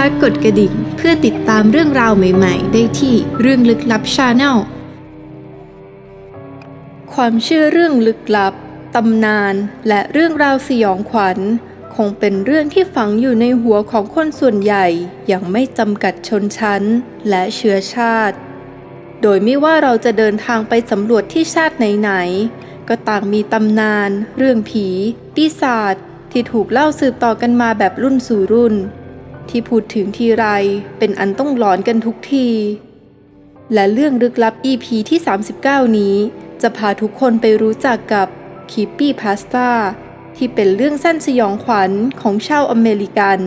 คลายกดกระดิ่ง เพื่อติดตามเรื่องราวใหม่ๆ ได้ที่เรื่องลึกลับ Channel ความเชื่อเรื่องลึกลับ ตำนานและเรื่องราวสยองขวัญ คงเป็นเรื่องที่ฝังอยู่ในหัวของคนส่วนใหญ่ อย่างไม่จำกัดชนชั้นและเชื้อชาติ โดยไม่ว่าเราจะเดินทางไปสำรวจที่ชาติไหนๆก็ต่างมีตำนาน เรื่องผี ปีศาจที่ถูกเล่าสืบต่อกันมาแบบรุ่นสู่รุ่น ที่พูดถึงทีไรเป็นอันต้องหลอนกันทุกที และเรื่องลึกลับ EP ที่ 39 นี้ จะพาทุกคนไปรู้จักกับคิปปี้พาสต้าที่เป็นเรื่องสั้นสยองขวัญของชาวอเมริกัน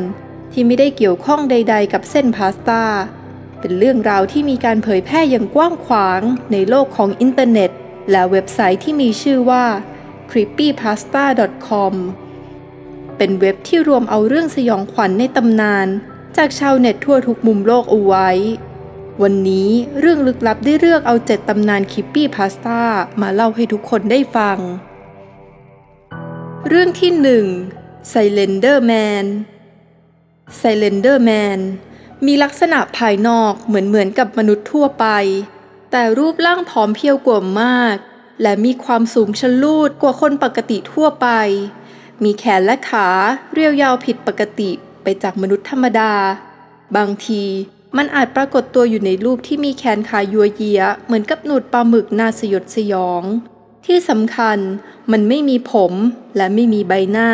ที่ไม่ได้เกี่ยวข้องใด ๆ กับเส้นพาสต้า เป็นเรื่องราวที่มีการเผยแพร่อย่างกว้างขวางในโลกของอินเทอร์เน็ต และเว็บไซต์ที่มีชื่อว่า creepypasta.com เป็นเว็บที่รวมเอาเรื่องสยองขวัญในตำนาน จากชาวเน็ตทั่วทุกมุมโลกเอาไว้ วันนี้เรื่องลึกลับได้เลือกเอาเจ็ดตำนานคิปปี้พาสต้ามาเล่าให้ทุกคนได้ฟัง เรื่องที่หนึ่ง Slender Man Slender Man มีลักษณะภายนอกเหมือนเหมือนกับมนุษย์ทั่วไป แต่รูปร่างผอมเพรียวกว่ามาก และมีความสูงชะลูดกว่าคนปกติทั่วไป มีแขนและขาเรียวยาวผิดปกติไปจากมนุษย์ธรรมดา บางทีมันอาจปรากฏตัวอยู่ในรูปที่มีแขนขายัวเยียเหมือนกับหนูดปลาหมึกน่าสยดสยอง ที่สำคัญมันไม่มีผมและไม่มีใบหน้า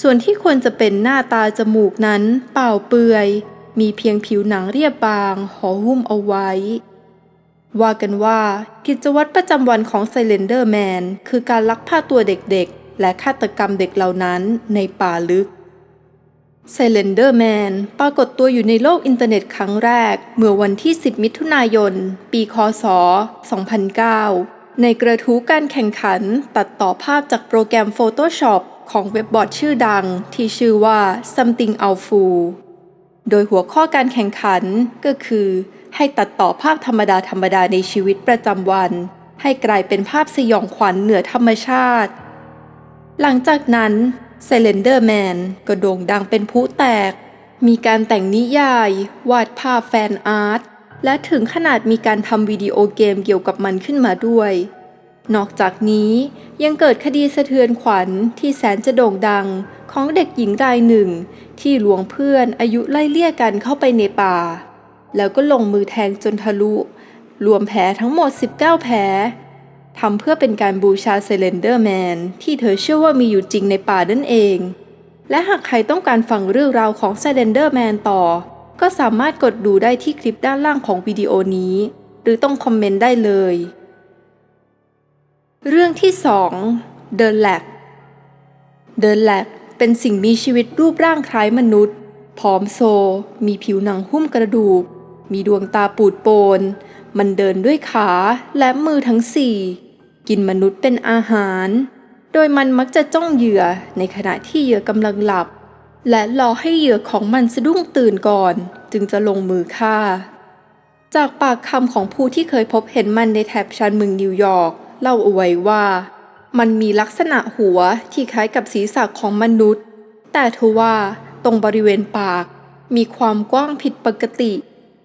ส่วนที่ควรจะเป็นหน้าตาจมูกนั้นเปล่าเปลือย มีเพียงผิวหนังเรียบบางห่อหุ้มเอาไว้ ว่ากันว่ากิจวัตรประจำวันของไซเลนเดอร์แมนคือการลักพาตัวเด็กๆ และฆาตกรรมเด็กเหล่านั้นในป่าลึกไซเลนเดอร์แมนปรากฏตัวอยู่ในโลกอินเทอร์เน็ตครั้งแรก เมื่อวันที่ 10 มิถุนายน ปีคศ 2009 ในกระทู้การแข่งขันตัดต่อภาพจากโปรแกรม Photoshop ของเว็บบอร์ดชื่อดังที่ชื่อว่า Something a l f u โดยหัวข้อการแข่งขันก็คือ ให้ตัดต่อภาพธรรมดาธรรมดาในชีวิตประจำวัน ให้กลายเป็นภาพสยองขวัญเหนือธรรมชาติ หลังจากนั้น Slender Man ก็โด่งดังเป็นผู้แตก มีการแต่งนิยาย วาดภาพแฟนอาร์ต และถึงขนาดมีการทำวิดีโอเกมเกี่ยวกับมันขึ้นมาด้วย นอกจากนี้ยังเกิดคดีสะเทือนขวัญที่แสนจะโด่งดังของเด็กหญิงรายหนึ่ง ที่ลวงเพื่อนอายุไล่เลี่ยกันเข้าไปในป่า แล้วก็ลงมือแทงจนทะลุ รวมแผลทั้งหมด 19 แผล ทำเพื่อเป็นการบูชาเซเลนเดอร์แมนที่เธอเชื่อว่ามีอยู่จริงในป่านั่นเอง และหากใครต้องการฟังเรื่องราวของเซเลนเดอร์แมนต่อ ก็สามารถกดดูได้ที่คลิปด้านล่างของวิดีโอนี้ หรือต้องคอมเมนต์ได้เลย เรื่องที่ 2 The l a c The l a c เป็นสิ่งมีชีวิตรูปร่างคล้ายมนุษย์ ผอมโซ มีผิวหนังหุ้มกระดูก มีดวงตาปูดโปน มันเดินด้วยขาและมือทั้งสี่ กินมนุษย์เป็นอาหาร โดยมันมักจะจ้องเหยื่อในขณะที่เหยื่อกำลังหลับ และรอให้เหยื่อของมันสะดุ้งตื่นก่อน จึงจะลงมือฆ่า จากปากคำของผู้ที่เคยพบเห็นมันในแถบชานเมืองนิวยอร์กเล่าเอาไว้ว่า มันมีลักษณะหัวที่คล้ายกับศีรษะของมนุษย์ แต่ทว่าตรงบริเวณปาก มีความกว้างผิดปกติ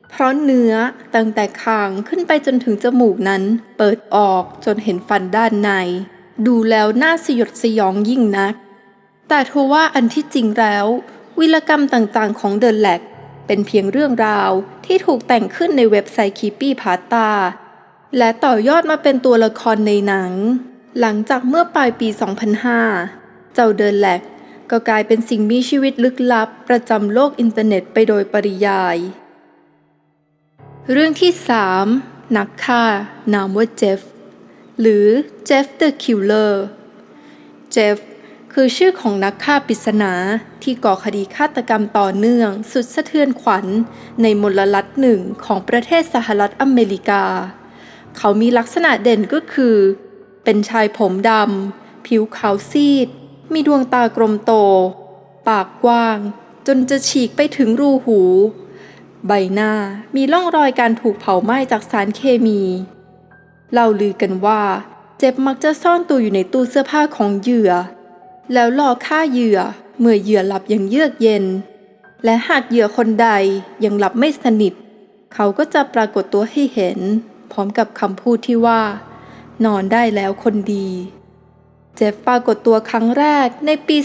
เพราะเนื้อตั้งแต่คางขึ้นไปจนถึงจมูกนั้น เปิดออกจนเห็นฟันด้านใน ดูแล้วน่าสยดสยองยิ่งนัก แต่ทว่าอันที่จริงแล้ว วิรกรรมต่างๆของเด e แลกเป็นเพียงเรื่องราวที่ถูกแต่งขึ้นในเว็บไซต์คีปี้พาตาและต่อยอดมาเป็นตัวละครในหนัง หลังจากเมื่อปลายปี 2005 เจ้าเด e แลกก็กลายเป็นสิ่งมีชีวิตลึกลับประจำโลกอินเทอร์เน็ตไปโดยปริยาย เรื่องที่ 3 นักฆ่านามว่าเจฟ หรือเจฟเดอะคิลเลอร์เจฟคือชื่อของนักฆ่าปริศนาที่ก่อคดีฆาตกรรมต่อเนื่องสุดสะเทือนขวัญ ในมลรัฐหนึ่งของประเทศสหรัฐอเมริกา เขามีลักษณะเด่นก็คือ เป็นชายผมดำ ผิวขาวซีด มีดวงตากลมโต ปากกว้าง จนจะฉีกไปถึงรูหู ใบหน้ามีร่องรอยการถูกเผาไหม้จากสารเคมีเล่าลือกันว่า เจ็บมักจะซ่อนตัวอยู่ในตู้เสื้อผ้าของเหยื่อ แล้วรอฆ่าเหยื่อเมื่อเหยื่อหลับอย่างเยือกเย็น และหากเหยื่อคนใดยังหลับไม่สนิท เขาก็จะปรากฏตัวให้เห็น พร้อมกับคำพูดที่ว่า นอนได้แล้วคนดี เจฟปรากฏตัวครั้งแรกในปี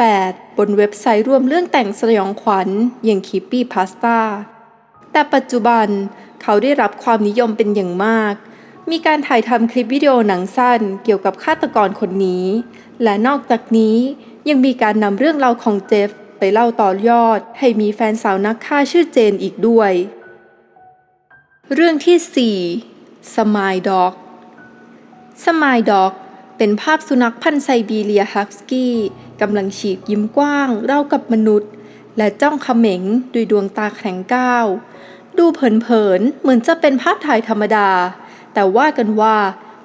2008 บนเว็บไซต์รวมเรื่องแต่งสยองขวัญอย่างคีปี้พาสตา แต่ปัจจุบันเขาได้รับความนิยมเป็นอย่างมาก มีการถ่ายทำคลิปวิดีโอหนังสั้นเกี่ยวกับฆาตกรคนนี้ และนอกจากนี้ยังมีการนำเรื่องราวของเจฟไปเล่าต่อยอด ให้มีแฟนสาวนักฆ่าชื่อเจนอีกด้วย เรื่องที่ 4 สมายด็อกสมายด็อกเป็นภาพสุนัขพันธุ์ไซบีเรียฮัสกี้กำลังฉีกยิ้มกว้างเล่ากับมนุษย์ และจ้องเขม็งด้วยดวงตาแข็งก้าว ดูเผินๆเหมือนจะเป็นภาพถ่ายธรรมดา แต่ว่ากันว่า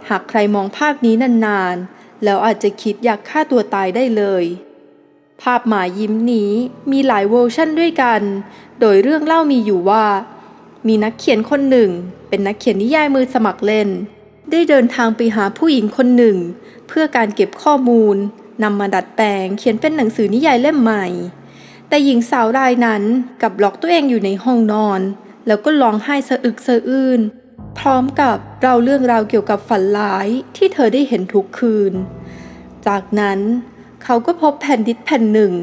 หากใครมองภาพนี้นานๆ แล้วอาจจะคิดอยากฆ่าตัวตายได้เลย ภาพหมายิ้มนี้มีหลายเวอร์ชันด้วยกัน โดยเรื่องเล่ามีอยู่ว่า มีนักเขียนคนหนึ่ง เป็นนักเขียนนิยายมือสมัครเล่น ได้เดินทางไปหาผู้หญิงคนหนึ่ง เพื่อการเก็บข้อมูลนำมาดัดแปลงเขียนเป็นหนังสือนิยายเล่มใหม่ แต่หญิงสาวรายนั้นกลับล็อกตัวเองอยู่ในห้องนอน แล้วก็ร้องไห้สะอึกสะอื้นพร้อมกับเล่าเรื่องราวเกี่ยวกับฝันร้ายที่เธอได้เห็นทุกคืน จากนั้นเขาก็พบแผ่นดิสแผ่นหนึ่ง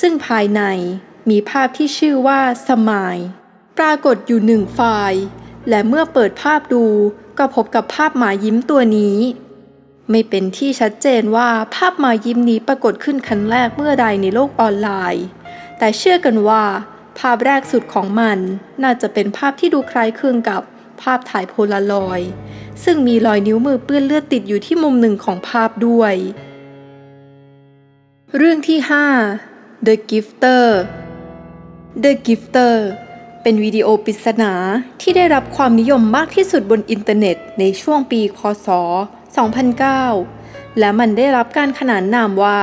ซึ่งภายในมีภาพที่ชื่อว่าสมาย ปรากฏอยู่หนึ่งไฟล์และเมื่อเปิดภาพดูก็พบกับภาพหมายิ้มตัวนี้ ไม่เป็นที่ชัดเจนว่าภาพหมายิ้มนี้ปรากฏขึ้นครั้งแรกเมื่อใดในโลกออนไลน์ แต่เชื่อกันว่า ภาพแรกสุดของมันน่าจะเป็นภาพที่ดูคล้ายคลึงกับภาพถ่ายโพลารอยด์ซึ่งมีรอยนิ้วมือเปื้อนเลือดติดอยู่ที่มุมหนึ่งของภาพด้วย เรื่องที่ 5 The Gifter The Gifter เป็นวิดีโอปริศนาที่ได้รับความนิยมมากที่สุดบนอินเทอร์เน็ตในช่วงปีคศ2009 และมันได้รับการขนานนามว่า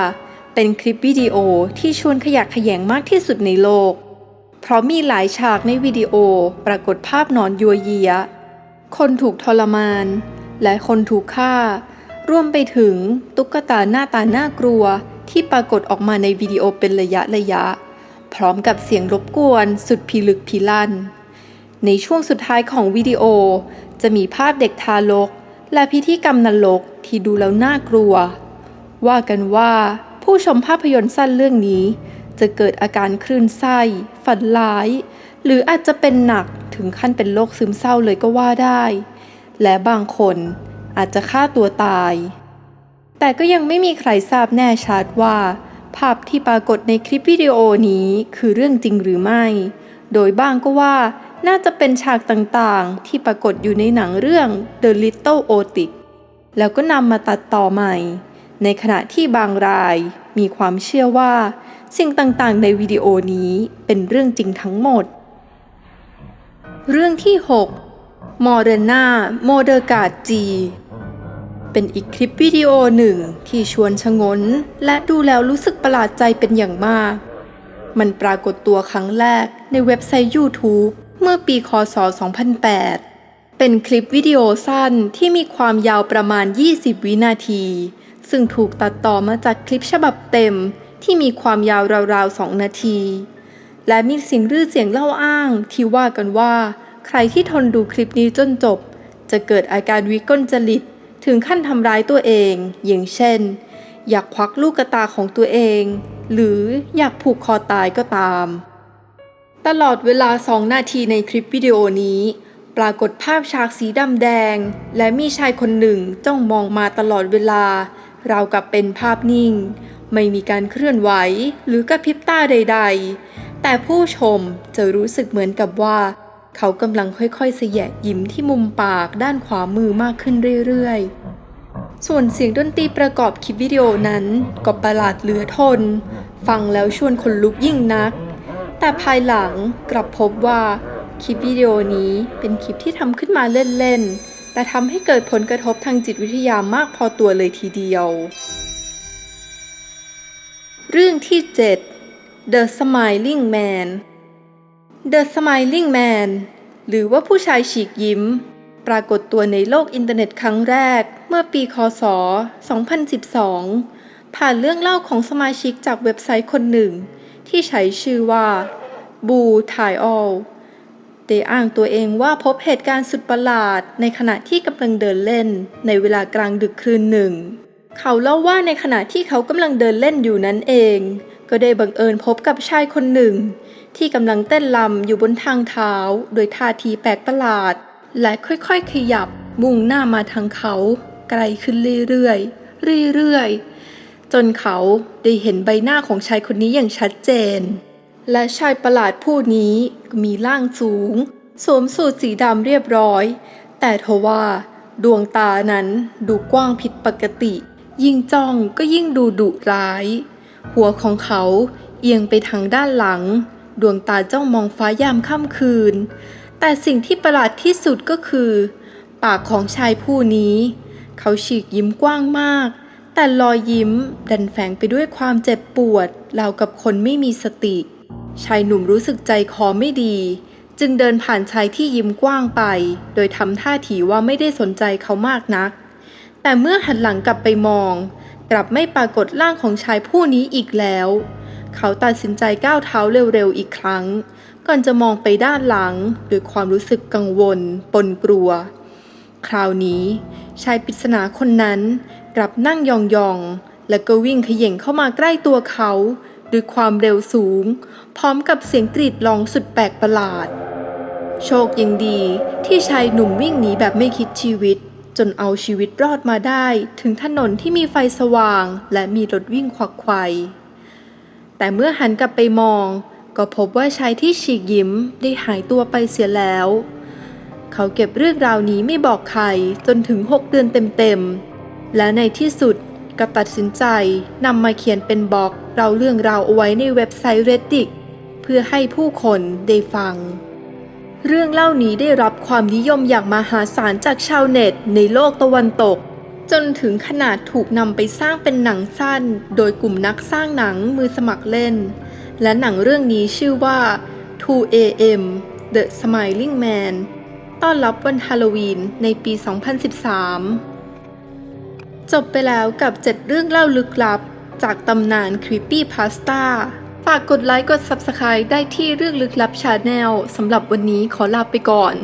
เป็นคลิปวิดีโอที่ชวนขยักขยงมากที่สุดในโลก เพราะมีหลายฉากในวิดีโอปรากฏภาพนอนยัวเยีย คนถูกทรมาน และคนถูกฆ่า รวมไปถึงตุ๊กตาหน้าตาน่ากลัวที่ปรากฏออกมาในวิดีโอเป็นระยะระยะ พร้อมกับเสียงรบกวนสุดพิลึกพิลั่น ในช่วงสุดท้ายของวิดีโอ จะมีภาพเด็กทารก และพิธีกรรมนรกที่ดูแล้วน่ากลัว ว่ากันว่าผู้ชมภาพยนตร์สั้นเรื่องนี้ จะเกิดอาการคลื่นไส้ ฝันร้าย หรืออาจจะเป็นหนักถึงขั้นเป็นโรคซึมเศร้าเลยก็ว่าได้ และบางคนอาจจะฆ่าตัวตาย แต่ก็ยังไม่มีใครทราบแน่ชัดว่า ภาพที่ปรากฏในคลิปวิดีโอนี้คือเรื่องจริงหรือไม่ โดยบ้างก็ว่าน่าจะเป็นฉากต่างๆ ที่ปรากฏอยู่ในหนังเรื่อง The Little Otis แล้วก็นำมาตัดต่อใหม่ ในขณะที่บางรายมีความเชื่อว่า สิ่งต่างๆ ในวิดีโอนี้เป็นเรื่องจริงทั้งหมด เรื่องที่ 6 มอร์เดนาโมเดอร์กาจี เป็นอีกคลิปวิดีโอหนึ่งที่ชวนชะงน และดูแล้วรู้สึกประหลาดใจเป็นอย่างมาก มันปรากฏตัวครั้งแรกในเว็บไซต์ YouTube เมื่อปีคศ 2008 เป็นคลิปวิดีโอสั้นที่มีความยาวประมาณ 20 วินาที ซึ่งถูกตัดต่อมาจากคลิปฉบับเต็ม ที่มีความยาวราวๆ2นาที และมีเสียงรือเสียงเล่าอ้างที่ว่ากันว่า ใครที่ทนดูคลิปนี้จนจบ จะเกิดอาการวิกลจริตถึงขั้นทำร้ายตัวเอง อย่างเช่น อยากควักลูกกตาของตัวเอง หรืออยากผูกคอตายก็ตาม ตลอดเวลา2นาทีในคลิปวิดีโอนี้ ปรากฏภาพฉากสีดำแดง และมีชายคนหนึ่งจ้องมองมาตลอดเวลาราวกับเป็นภาพนิ่ง ไม่มีการเคลื่อนไหวหรือกระพริบตาใด ๆ แต่ผู้ชมจะรู้สึกเหมือนกับว่า เขากำลังค่อยๆ เสยะยิ้มที่มุมปากด้านขวามือมากขึ้นเรื่อยๆ ส่วนเสียงดนตรีประกอบคลิปวิดีโอนั้นก็ประหลาดเหลือทน ฟังแล้วชวนขนลุกยิ่งนัก แต่ภายหลังกลับพบว่าคลิปวิดีโอนี้เป็นคลิปที่ทำขึ้นมาเล่นๆ แต่ทำให้เกิดผลกระทบทางจิตวิทยามากพอตัวเลยทีเดียว เรื่องที่ 7 The Smiling Man The Smiling Man หรือว่าผู้ชายฉีกยิ้ม ปรากฏตัวในโลกอินเทอร์เน็ตครั้งแรก เมื่อปีคศ 2012 ผ่านเรื่องเล่าของสมาชิกจากเว็บไซต์คนหนึ่ง ที่ใช้ชื่อว่าบูถ่ายออลได้อ้างตัวเองว่าพบเหตุการณ์สุดประหลาดในขณะที่กำลังเดินเล่นในเวลากลางดึกคืนหนึ่ง เขาเล่าว่าในขณะที่เขากำลังเดินเล่นอยู่นั้นเอง ก็ได้บังเอิญพบกับชายคนหนึ่ง ที่กำลังเต้นลำอยู่บนทางเท้า โดยท่าทีแปลกประหลาด และค่อยๆขยับมุ่งหน้ามาทางเขา ไกลขึ้นเรื่อยๆเรื่อยๆจนเขาได้เห็นใบหน้าของชายคนนี้อย่างชัดเจน และชายประหลาดผู้นี้มีร่างสูง สวมสูทสีดำเรียบร้อย แต่ทว่าดวงตานั้นดูกว้างผิดปกติ ยิ่งจ้องก็ยิ่งดูดุร้าย หัวของเขาเอียงไปทางด้านหลัง ดวงตาจ้องมองฟ้ายามค่ำคืน แต่สิ่งที่ประหลาดที่สุดก็คือ ปากของชายผู้นี้ เขาฉีกยิ้มกว้างมาก แต่รอยยิ้มดันแฝงไปด้วยความเจ็บปวดราวกับคนไม่มีสติ ชายหนุ่มรู้สึกใจคอไม่ดี จึงเดินผ่านชายที่ยิ้มกว้างไป โดยทำท่าทีว่าไม่ได้สนใจเขามากนัก แต่เมื่อหันหลังกลับไปมอง กลับไม่ปรากฏร่างของชายผู้นี้อีกแล้ว เขาตัดสินใจก้าวเท้าเร็วๆอีกครั้ง ก่อนจะมองไปด้านหลังด้วยความรู้สึกกังวล ปนกลัว คราวนี้ ชายปริศนาคนนั้นกลับนั่งยองๆ แล้วก็วิ่งเขย่งเข้ามาใกล้ตัวเขาด้วยความเร็วสูง พร้อมกับเสียงกรีดร้องสุดแปลกประหลาด โชคยังดีที่ชายหนุ่มวิ่งหนีแบบไม่คิดชีวิต จนเอาชีวิตรอดมาได้ถึงถนนที่มีไฟสว่าง และมีรถวิ่งควักไขวแต่เมื่อหันกลับไปมอง ก็พบว่าชายที่ฉีกยิ้มได้หายตัวไปเสียแล้ว เขาเก็บเรื่องราวนี้ไม่บอกใครจนถึง 6 เดือนเต็มๆ และในที่สุดก็ตัดสินใจนำมาเขียนเป็นบล็อกเราเรื่องราวเอาไว้ในเว็บไซต์ Reddit เพื่อให้ผู้คนได้ฟัง เรื่องเล่านี้ได้รับความนิยมอย่างมหาศาลจากชาวเน็ตในโลกตะวันตก จนถึงขนาดถูกนำไปสร้างเป็นหนังสั้น โดยกลุ่มนักสร้างหนังมือสมัครเล่น และหนังเรื่องนี้ชื่อว่า 2AM The Smiling Man ต้อนรับวันฮาโลวีนในปี 2013 จบไปแล้วกับ 7 เรื่องเล่าลึกลับ จากตำนาน Creepy Pasta ฝากกดไลค์กด Subscribe ได้ที่เรื่องลึกลับชาแนลสำหรับวันนี้ขอลาไปก่อน